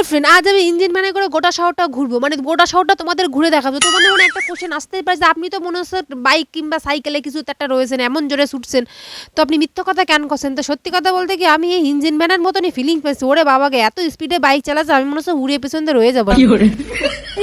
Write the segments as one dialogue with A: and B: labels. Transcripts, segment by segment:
A: Hello friend আজ আমি engine ম্যানে করে গোটা শহরটা ঘুরবো। মানে গোটা শহরটা তোমাদের ঘুরে দেখাবো। তোমাদের মনে একটা কোশ্চেন আসতেই পারে যে আপনি তো মনে হচ্ছে বাইক কিংবা সাইকেলে কিছু একটা রয়েছেন এমন জোরে ছুটছেন। তো আপনি মিথ্যা কথা কেন করছেন তো সত্যি কথা বলতে কি আমি এই ইঞ্জিন ম্যানের মতনই ফিলিং পেয়েছি। ওরে বাবাকে এত স্পিডে বাইক চালাচ্ছে আমি মনে হচ্ছে উড়িয়ে পেছন দিয়ে রয়ে যাব।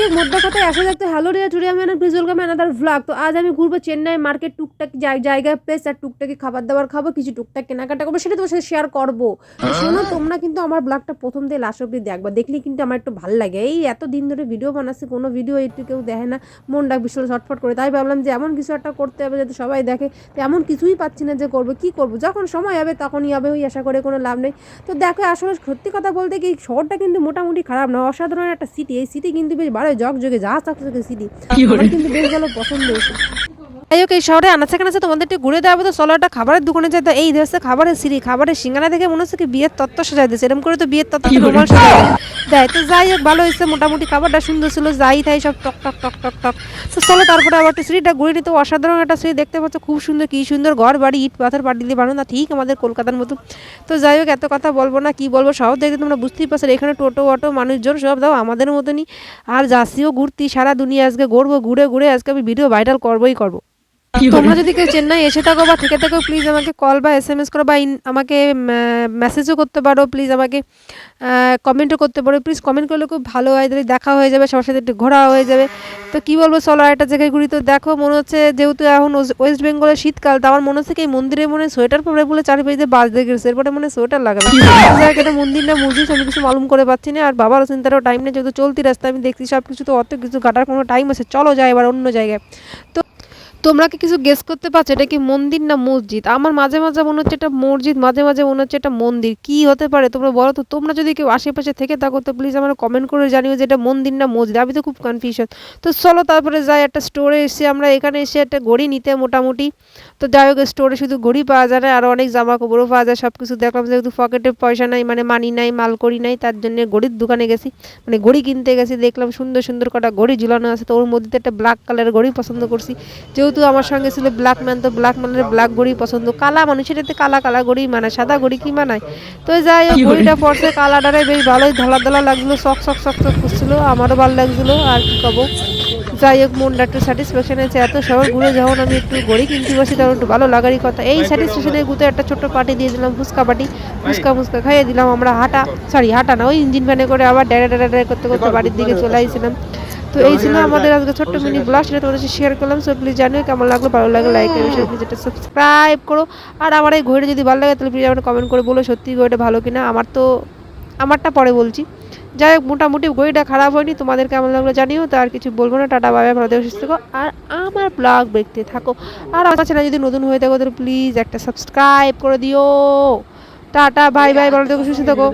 A: এই মধ্যে কথায় আসা যাচ্ছে hello Riya Churia man please welcome another vlog তো আজ আমি ঘুরবো চেন্নাই মার্কেট টুকটাক জায়- জায়গায় প্লেস আর টুকটাকি খাবার দাবার খাব কিছু টুকটাক কেনাকাটা করব সেটা তোমার সাথে শেয়ার করব। তো শোনো তোমরা কিন্তু আমার ব্লগটা প্রথম থেকে লাস্ট অব্দি দেখবা। দেখলে কিন্তু আমার একটু ভালো লাগে। এই এত দিন ধরে ভিডিও বানাচ্ছি কোনো ভিডিও একটু কেউ দেখে না মনটা ভীষণ ছটফট করে। তাই ভাবলাম যে এমন কিছু একটা করতে হবে যাতে সবাই দেখে তো এমন কিছুই পাচ্ছি না যে করব কি করব। যখন সময় হবে তখনই হবে ওই আশা করে কোনো লাভ নেই। তো দেখো আসলে সত্যি কথা বলতে কি শহরটা কিন্তু মোটামুটি খারাপ না অসাধারণ একটা সিটি এই সিটি কিন্তু বেশ ভালো জগজগে যা চকচকে সিটি আমার কিন্তু বেশ ভালো পছন্দ হয়েছে। যাই হোক এই শহরে আনাচে কানাচে তোমাদের একটু ঘুরে দেওয়া তো চলো একটা খাবারের দোকানে যেতে এই হচ্ছে খাবারের সিঁড়ি। খাবারের সিঙ্গারা দেখে মনে হচ্ছে কি বিয়ের তত্ত্ব সাজাই দিয়েছে। এরকম করে তো বিয়ের তত্ত্ব রোমাল সাজাই দেয়। তো যাই হোক ভালো হয়েছে। মোটামুটি খাবারটা সুন্দর ছিল। যাই তাই সব টক টক টক টক টক। তো চলো তারপরে আবার একটু সিঁড়িটা ঘুরে নিতে অসাধারণ একটা সিঁড়ি দেখতে পাচ্ছ। খুব সুন্দর কি সুন্দর ঘর বাড়ি ইট পাথর পাটি দিয়ে বানানো। না ঠিক আমাদের কলকাতার মতো। তো যাই হোক এত কথা বলব না কি বলব? শহর দেখে তোমরা বুঝতেই পারছ। এখানে টোটো অটো মানুষজন সব দাও আমাদের মতনই। আর যাচ্ছিও ঘুরতি। সারা দুনিয়া আজকে ঘুরবো ঘুরে ঘুরে আজকে আমি ভিডিও ভাইরাল করবোই করব। তোমরা যদি কেউ চেন্নাই এসে থাকো বা থেকে থাকো প্লিজ আমাকে কল বা এস এম এস করো বা আমাকে মেসেজও করতে পারো প্লিজ আমাকে কমেন্টও করতে পারো। প্লিজ কমেন্ট করলে খুব ভালো হয় তাহলে দেখা হয়ে যাবে সবার সাথে একটু ঘোরা হয়ে যাবে। তো কি বলব চলো একটা জায়গায় ঘুরি। তো দেখো মনে হচ্ছে যেহেতু এখন ওয়েস্ট বেঙ্গলের শীতকাল তো আমার মনে হচ্ছে কি এই মন্দিরে মনে সোয়েটার পরে বলে চারিপাশে বাজ দিয়ে গেছে। এরপরে মনে হয় সোয়েটার লাগাবে। এটা মন্দির না মসজিদ আমি কিছু মালুম করে পাচ্ছি না। আর বাবারও চিন্তারও টাইম নেই যেহেতু চলতি রাস্তা আমি দেখছি সব কিছু তো অত কিছু কাটার কোনো টাইম আছে চলো যাই এবার অন্য জায়গায়। তো তোমরা কি কিছু গেস করতে পারছ? এটা কি মন্দির না মসজিদ? আমার মাঝে মাঝে মনে হচ্ছে এটা মসজিদ, মাঝে মাঝে মনে হচ্ছে এটা মন্দির। কি হতে পারে তোমরা বলো তো? তোমরা যদি কেউ আশেপাশে থেকে থাকো তো প্লিজ আমার কমেন্ট করে জানিও যে এটা মন্দির না মসজিদ। আমি তো খুব কনফিউশন তো চলো তারপরে যাই, একটা স্টোরে এসে আমরা এখানে এসে একটা ঘড়ি নিতে মোটামুটি। তো যাই হোক স্টোরে শুধু ঘড়ি পাওয়া যায় না, আর অনেক জামা কাপড়ও পাওয়া যায় সব কিছু দেখলাম যেহেতু পকেটে পয়সা নাই মানে মানি নাই, মাল করি নাই, তার জন্য ঘড়ির দোকানে গেছি। মানে ঘড়ি কিনতে গেছি, দেখলাম সুন্দর সুন্দর কটা ঘড়ি ঝুলানো আছে, তো ওর মধ্যে একটা ব্ল্যাক কালারের ঘড়ি পছন্দ করছি। যেহেতু আমার সঙ্গে ছিল ব্ল্যাক ম্যান তো ব্ল্যাক ম্যানের ব্ল্যাক ঘড়ি পছন্দ। কালা মানুষের কালা কালা গড়ি মানে সাদা ঘড়ি কি মানায়? তো যাই হোক ঘড়িটা পড়ছে কালাটারে বেশ ভালোই ধলা ধলা লাগল শখ শখ শখ শখ করছিল আমারও ভালো লাগছিল আর কি কব যাই হোক মনটা একটু স্যাটিসফ্যাকশন আছে। এত শহর ঘুরে যখন আমি একটু গড়ি কিনতে বসি তখন একটু ভালো লাগারই কথা। এই স্যাটিসফ্যাকশনের গুতে একটা ছোট্ট পার্টি দিয়ে দিলাম ফুচকা পার্টি। ফুচকা ফুচকা খাইয়ে দিলাম আমরা হাঁটা সরি হাঁটা না ওই ইঞ্জিন ভ্যানে করে আবার ডেড়ে ডেড়ে করতে করতে বাড়ির দিকে চলে আসছিলাম তো এই ছিল আমাদের আজকে ছোট্ট মিনি ব্লগ সেটা তোমাদের সাথে শেয়ার করলাম। সো প্লিজ জানিও কেমন লাগল ভালো লাগল লাইক প্লিজ এটা সাবস্ক্রাইব করো। আর আমার এই ঘড়িটা যদি ভালো লাগে তাহলে প্লিজ আমার কমেন্ট করে বলো সত্যি ঘড়িটা ভালো কিনা। আমার তো আমারটা পরে বলছি। যাই হোক মোটামুটি ঘড়িটা খারাপ হয়নি তোমাদের কেমন লাগল জানিও তো আর কিছু বলব না। টাটা বাবা ভালো দেখো সুস্থ থাকো। আর আমার ব্লগ দেখতে থাকো। আর আমার চ্যানেল যদি নতুন হয়ে থাকো তাহলে প্লিজ একটা সাবস্ক্রাইব করে দিও। টাটা বাই বাই ভালো দেখো সুস্থ থাকো।